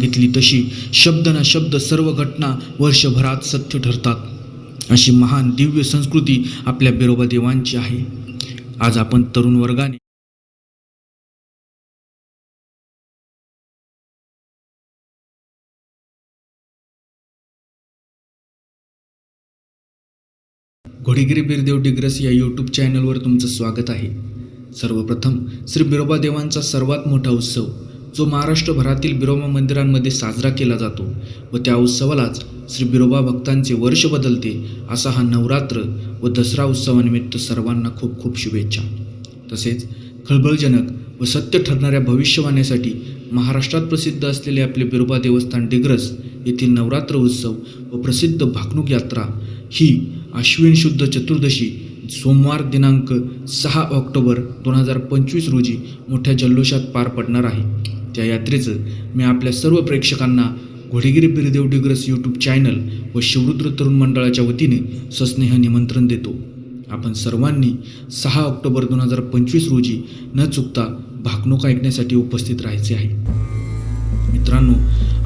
सांगितली तशी. शब्द ना शब्द सर्व घटना वर्षभरात सत्य ठरतात. अशी महान दिव्य संस्कृती आपल्या बिरोबा देवांची आहे. आज आपण तरुण वर्गाने घोडेगिरी बिरदेव डिग्रस या यूट्यूब चॅनलवर तुमचं स्वागत आहे. सर्वप्रथम श्री बिरोबा देवांचा सर्वात मोठा उत्सव जो महाराष्ट्रभरातील बिरोबा मंदिरांमध्ये साजरा केला जातो व त्या उत्सवालाच श्री बिरोबा भक्तांचे वर्ष बदलते असा हा नवरात्र व दसरा उत्सवानिमित्त सर्वांना खूप खूप शुभेच्छा. तसेच खळबळजनक व सत्य ठरणाऱ्या भविष्यवाणीसाठी महाराष्ट्रात प्रसिद्ध असलेले आपले बिरोबा देवस्थान डिग्रस येथील नवरात्र उत्सव व प्रसिद्ध भाकणूक यात्रा ही आश्विन शुद्ध चतुर्दशी सोमवार दिनांक सहा ऑक्टोबर दोन हजार पंचवीस रोजी मोठ्या जल्लोषात पार पडणार आहे. त्या यात्रेचं मी आपल्या सर्व प्रेक्षकांना घोडेगिरी बिरदेव डिग्रस यूट्यूब चॅनल व शिवरुद्र तरुण मंडळाच्या वतीने सस्नेह निमंत्रण देतो. आपण सर्वांनी सहा ऑक्टोबर दोन हजार पंचवीस रोजी न चुकता भाकणूक ऐकण्यासाठी उपस्थित राहायचे आहे. मित्रांनो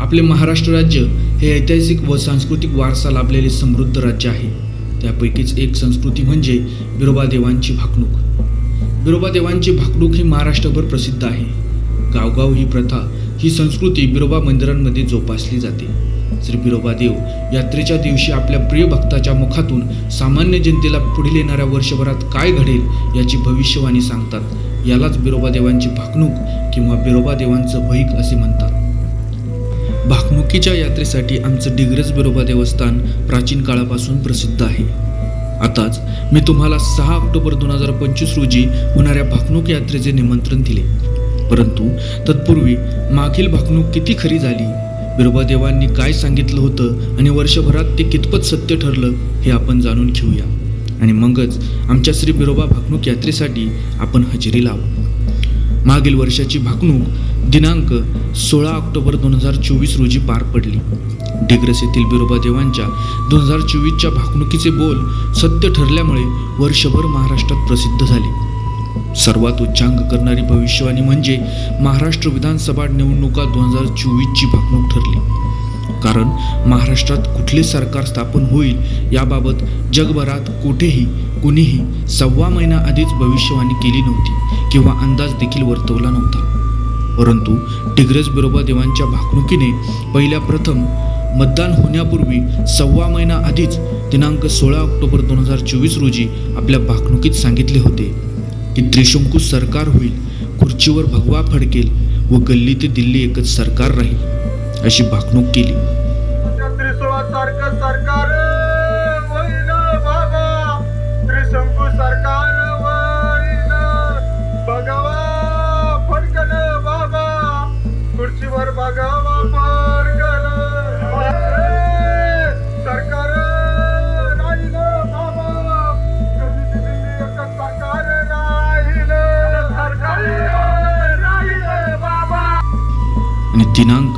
आपले महाराष्ट्र राज्य हे ऐतिहासिक व सांस्कृतिक वारसा लाभलेले समृद्ध राज्य आहे. त्यापैकीच एक संस्कृती म्हणजे बिरोबादेवांची भाकणूक. बिरोबादेवांची भाकणूक ही महाराष्ट्रभर प्रसिद्ध आहे. गावगाव ही प्रथा ही संस्कृती बिरोबा मंदिरांमध्ये जोपासली जाते. श्री बिरोबा देव यात्रेच्या दिवशी आपल्या प्रिय भक्ताच्या मुखातून सामान्य जनतेला पुढील येणाऱ्या वर्षभरात काय घडेल याची भविष्यवाणी सांगतात. यालाच बिरोबा देवांची भाकणूक किंवा बिरोबा देवांचं भैक असे म्हणतात. भाकणुकीच्या यात्रेसाठी आमचं डिग्रज बिरोबा देवस्थान प्राचीन काळापासून प्रसिद्ध आहे. आताच मी तुम्हाला सहा ऑक्टोबर दोन हजार पंचवीस रोजी होणाऱ्या भाकणूक यात्रेचे निमंत्रण दिले. परंतु तत्पूर्वी मागील भाकणूक किती खरी झाली? बिरोबादेवांनी काय सांगितलं होतं आणि वर्षभरात ते कितपत सत्य ठरलं हे आपण जाणून घेऊया. आणि मगच आमच्या श्री बिरोबा भाकणूक यात्रेसाठी आपण हजेरी लावू. मागील वर्षाची भाकणूक दिनांक सोळा ऑक्टोबर दोन हजार चोवीस रोजी पार पडली. डिग्रस येथील बिरोबादेवांच्या दोन हजार चोवीसच्या भाकणुकीचे बोल सत्य ठरल्यामुळे वर्षभर महाराष्ट्रात प्रसिद्ध झाले. सर्वात उच्चांक करणारी भविष्यवाणी म्हणजे महाराष्ट्र विधानसभा निवडणुका दोन हजार चोवीसची भागणूक ठरली. कारण महाराष्ट्रात कुठले सरकार स्थापन होईल याबाबत जगभरात कुठेही कुणीही सव्वा महिना आधीच भविष्यवाणी केली नव्हती किंवा अंदाज देखील वर्तवला नव्हता. परंतु डिग्रज बिरोबा देवांच्या भाकणुकीने पहिल्या प्रथम मतदान होण्यापूर्वी सव्वा महिना आधीच दिनांक सोळा ऑक्टोबर दोन हजार चोवीस रोजी आपल्या भाकणुकीत सांगितले होते. की त्रिशंकू सरकार होईल खुर्चीवर भगवा फडकेल व गल्ली ते दिल्ली एकच सरकार राहील अशी भाकणूक केली. आणि दिनांक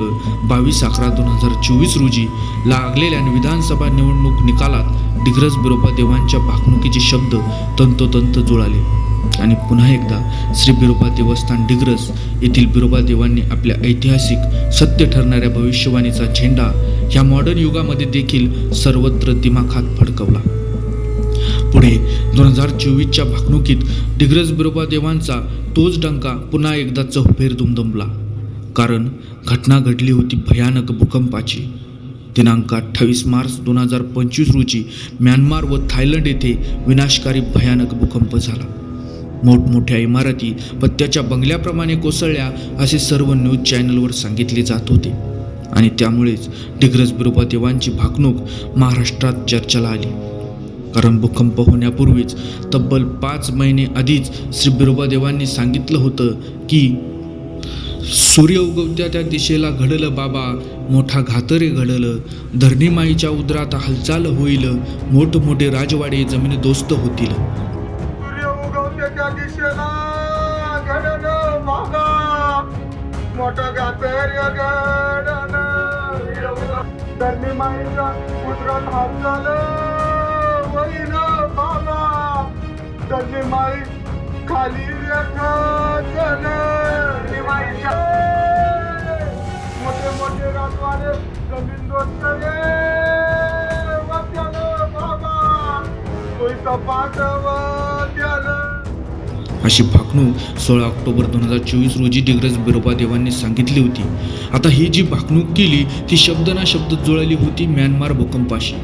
बावीस अकरा दोन हजार चोवीस रोजी लागलेल्या विधानसभा निवडणूक निकालात डिग्रज बिरोबा देवांच्या भाकणुकीचे शब्द तंतोतंत जुळाले. आणि पुन्हा एकदा श्री बिरोबा देवस्थान डिग्रस येथील बिरोबा देवांनी आपल्या ऐतिहासिक सत्य ठरणाऱ्या भविष्यवाणीचा झेंडा ह्या मॉडर्न युगामध्ये देखील सर्वत्र दिमाखात फडकवला. पुढे दोन हजार चोवीसच्या भाकणुकीत डिग्रज बिरोबा देवांचा तोच डंका पुन्हा एकदा चौफेर दुमदुमला. कारण घटना घडली होती भयानक भूकंपाची. दिनांक अठ्ठावीस मार्च दोन हजार पंचवीस रोजी म्यानमार व थायलंड येथे विनाशकारी भयानक भूकंप झाला. मोठमोठ्या इमारती पत्त्याच्या बंगल्याप्रमाणे कोसळल्या असे सर्व न्यूज चॅनलवर सांगितले जात होते. आणि त्यामुळेच डिग्रज बिरोबा देवांची भाकणूक महाराष्ट्रात चर्चेला आली. कारण भूकंप होण्यापूर्वीच तब्बल पाच महिने आधीच श्री बिरोबा देवांनी सांगितलं होतं की सूर्य उगवत्या त्या दिशेला घडलं बाबा मोठा घातरे घडलं. धरणीमाईच्या उदरात हालचाल होईल मोठमोठे राजवाडे जमीन दोस्त होतील. सूर्य खाली मोठे मोठे राजवाडे जमीन दोस्त अशी भाकणूक सोळा ऑक्टोबर दोन हजार चोवीस रोजी डिग्रज बिरोबा देवांनी सांगितली होती. आता ही जी भाकणूक केली ती शब्द ना शब्द जुळली होती म्यानमार भूकंपाशी.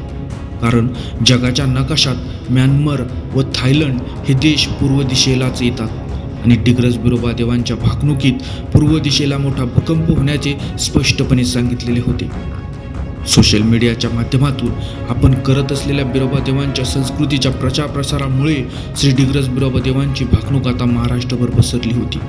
कारण जगाच्या नकाशात म्यानमार व थायलंड हे देश पूर्व दिशेलाच येतात. आणि डिग्रज बिरोबादेवांच्या भागणुकीत भाकणुकीत पूर्व दिशेला मोठा भूकंप होण्याचे स्पष्टपणे सांगितलेले होते. सोशल मीडियाच्या माध्यमातून आपण करत असलेल्या बिरोबादेवांच्या संस्कृतीच्या प्रचार प्रसारामुळे श्री डिग्रज बिरोबादेवांची भागणूक भाकणूक आता महाराष्ट्रभर पसरली होती.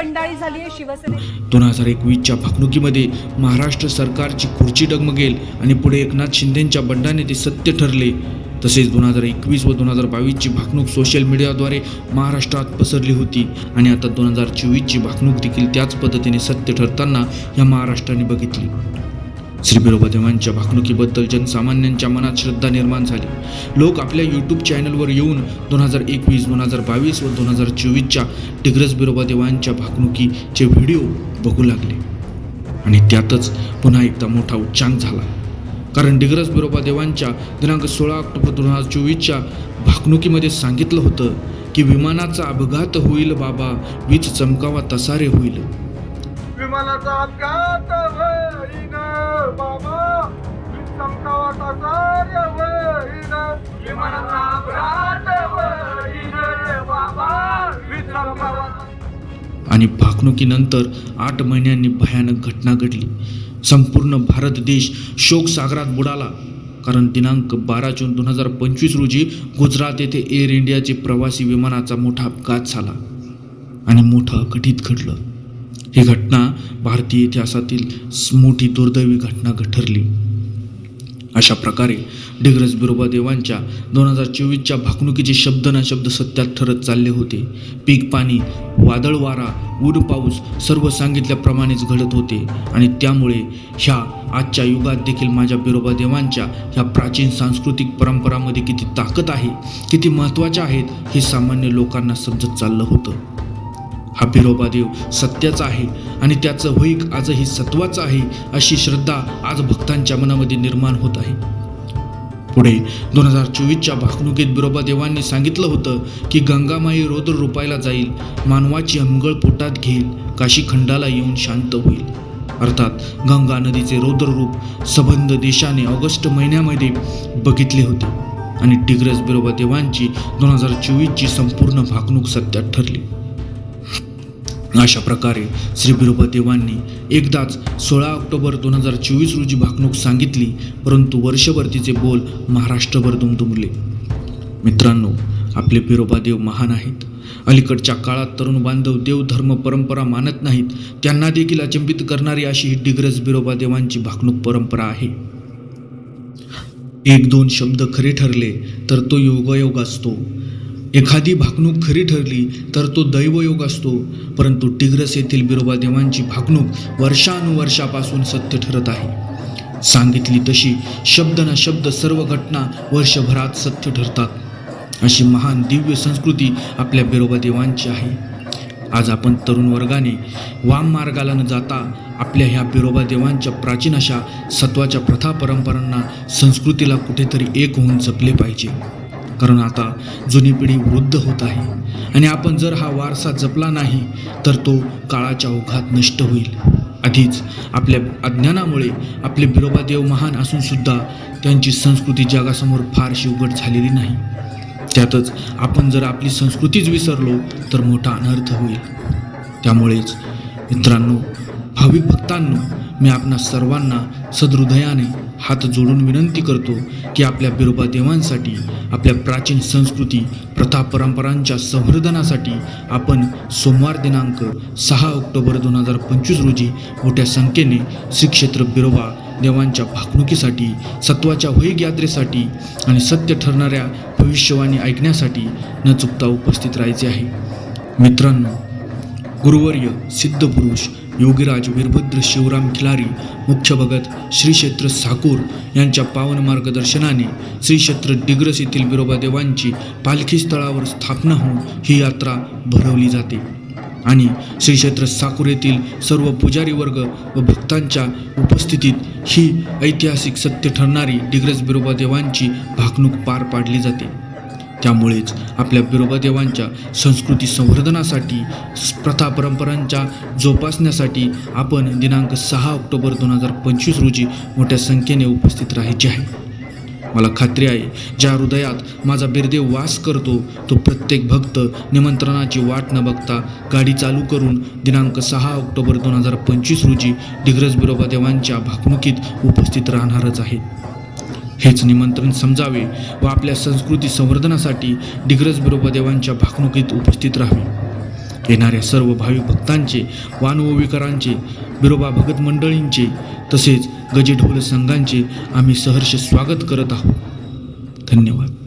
बंडाळी झाली आहे शिवसेने दोन हजार एकवीसच्या भागणुकीमध्ये महाराष्ट्र सरकारची खुर्ची डगमगेल आणि पुढे एकनाथ शिंदेंच्या बंडाने ते सत्य ठरले. तसेच दोन हजार एकवीस व दोन हजार बावीसची भाकणूक सोशल मीडियाद्वारे महाराष्ट्रात पसरली होती. आणि आता दोन हजार चोवीसची भाकणूक देखील त्याच पद्धतीने सत्य ठरताना या महाराष्ट्राने बघितली. श्री बिरोबा देवांच्या भाकणुकीबद्दल जनसामान्यांच्या मनात श्रद्धा निर्माण झाली. लोक आपल्या यूट्यूब चॅनलवर येऊन दोन हजार एकवीस दोन हजार बावीस व दोन हजार चोवीसच्या टिग्रस बिरोबादेवांच्या भाकणुकीचे व्हिडिओ बघू लागले. आणि त्यातच पुन्हा एकदा मोठा उच्चांक झाला. कारण डिग्रज बिरोबादेवांच्या दिनांक सोळा ऑक्टोबर दोन हजार चोवीसच्या भाकणुकीमध्ये सांगितलं होतं की विमानाचा अपघात होईल बाबा वीज चमकावा तसारे होईल. विमानाचा अपघात होईन बाबा चमकावा तसार्य होईन विमानाचा अपघात होईन बाबा चमकावा आणि भाकणुकीनंतर आठ महिन्यांनी भयानक घटना घडली. संपूर्ण भारत देश शोकसागरात बुडाला. कारण दिनांक बारा जून दोन हजार पंचवीस रोजी गुजरात येथे एअर इंडियाचे प्रवासी विमानाचा मोठा अपघात झाला. आणि मोठं घटित घडलं. ही घटना भारतीय इतिहासातील मोठी दुर्दैवी घटना ठरली अशा प्रकारे डिग्रज बिरोबा देवांच्या दोन हजार चोवीसच्या भाकणुकीचे शब्द ना शब्द सत्यात ठरत चालले होते. पीक पाणी वादळ वारा ऊन पाऊस सर्व सांगितल्याप्रमाणेच घडत होते आणि त्यामुळे ह्या आजच्या युगात देखील माझ्या बिरोबा देवांच्या ह्या प्राचीन सांस्कृतिक परंपरामध्ये किती ताकद आहे किती महत्त्वाच्या आहेत हे सामान्य लोकांना समजत चाललं होतं. हा बिरोबा देव सत्याचा आहे आणि त्याचं होईक आजही सत्वाचं आहे अशी श्रद्धा आज भक्तांच्या मनामध्ये निर्माण होत आहे. पुढे दोन हजार चोवीसच्या भाकणुकीत बिरोबा देवांनी सांगितलं होतं की गंगामाई रौद्र रुपायला जाईल मानवाची अंगळ पोटात घेईल काशी खंडाला येऊन शांत होईल. अर्थात गंगा नदीचे रौद्र रूप सबंध देशाने ऑगस्ट महिन्यामध्ये बघितले होते आणि टिग्रस बिरोबा देवांची दोन हजार चोवीसची संपूर्ण भाकणूक सत्यात ठरली. अशा प्रकारे श्री बिरोबादेवांनी एकदाच सोळा ऑक्टोबर दोन हजार चोवीस रोजी भाकणूक सांगितली परंतु वर्षभर तिचे बोल महाराष्ट्रभर दुमदुमले. मित्रांनो आपले बिरोबादेव महान आहेत. अलीकडच्या काळात तरुण बांधव देव धर्म परंपरा मानत नाहीत त्यांना देखील अचंबित करणारी अशी ही डिग्रज बिरोबादेवांची भाकणूक परंपरा आहे. एक दोन शब्द खरे ठरले तर तो योगायोग असतो. एखादी भाकणूक खरी ठरली तर तो दैवयोग असतो. परंतु टिग्रस येथील बिरोबा देवांची भाकणूक वर्षानुवर्षापासून सत्य ठरत आहे. सांगितली तशी शब्द ना शब्द सर्व घटना वर्षभरात सत्य ठरतात. अशी महान दिव्य संस्कृती आपल्या बिरोबा देवांची आहे. आज आपण तरुण वर्गाने वाम मार्गाला न जाता आपल्या ह्या बिरोबा देवांच्या प्राचीन अशा सत्वाच्या प्रथा परंपरांना संस्कृतीला कुठेतरी एक होऊन जपले पाहिजे. कारण आता जुनी पिढी वृद्ध होत आहे. आणि आपण जर हा वारसा जपला नाही तर तो काळाच्या ओघात नष्ट होईल. आधीच आपल्या अज्ञानामुळे आपले बिरोबा देव महान असूनसुद्धा त्यांची संस्कृती जगासमोर फारशी उघड झालेली नाही. त्यातच आपण जर आपली संस्कृतीच विसरलो तर मोठा अनर्थ होईल. त्यामुळेच मित्रांनो भाविक भक्तांनो मी आपणा सर्वांना सदहृदयाने हात जोडून विनंती करतो की आपल्या बिरोबा देवांसाठी आपल्या प्राचीन संस्कृती प्रथा परंपरांच्या संवर्धनासाठी आपण सोमवार दिनांक सहा ऑक्टोबर दोन हजार पंचवीस रोजी मोठ्या संख्येने श्री क्षेत्र बिरोबा देवांच्या भाकणुकीसाठी सत्वाच्या वैग यात्रेसाठी आणि सत्य ठरणाऱ्या भविष्यवाणी ऐकण्यासाठी न चुकता उपस्थित राहायचे आहे. मित्रांनो गुरुवर्य सिद्ध पुरुष योगीराज वीरभद्र शिवराम खिलारी मुख्य भगत श्री क्षेत्र साकूर यांच्या पावन मार्गदर्शनाने श्री क्षेत्र डिग्रस येथील बिरोबादेवांची पालखी स्थळावर स्थापना होऊन ही यात्रा भरवली जाते. आणि श्री क्षेत्र साकूर येथील सर्व पुजारी वर्ग व भक्तांच्या उपस्थितीत ही ऐतिहासिक सत्य ठरणारी डिग्रस बिरोबादेवांची भाकणूक पार पाडली जाते. त्यामुळेच आपल्या बिरोबादेवांच्या संस्कृती संवर्धनासाठी प्रथा परंपरांच्या जोपासण्यासाठी आपण दिनांक सहा ऑक्टोबर दोन हजार पंचवीस रोजी मोठ्या संख्येने उपस्थित राहायचे आहे. मला खात्री आहे ज्या हृदयात माझा बिरदेव वास करतो तो प्रत्येक भक्त निमंत्रणाची वाट न बघता गाडी चालू करून दिनांक सहा ऑक्टोबर दोन हजार पंचवीस रोजी डिग्रज बिरोबा देवांच्या भाकणुकीत उपस्थित राहणारच आहे. हेच निमंत्रण समजावे व आपल्या संस्कृती संवर्धनासाठी डिग्रज बिरोबा देवांच्या भाकणुकीत उपस्थित राहावे. येणाऱ्या सर्व भाविक भक्तांचे वानवविकारांचे बिरोबा भगत मंडळींचे तसेच गजेढोल संघांचे आम्ही सहर्ष स्वागत करत आहोत. धन्यवाद.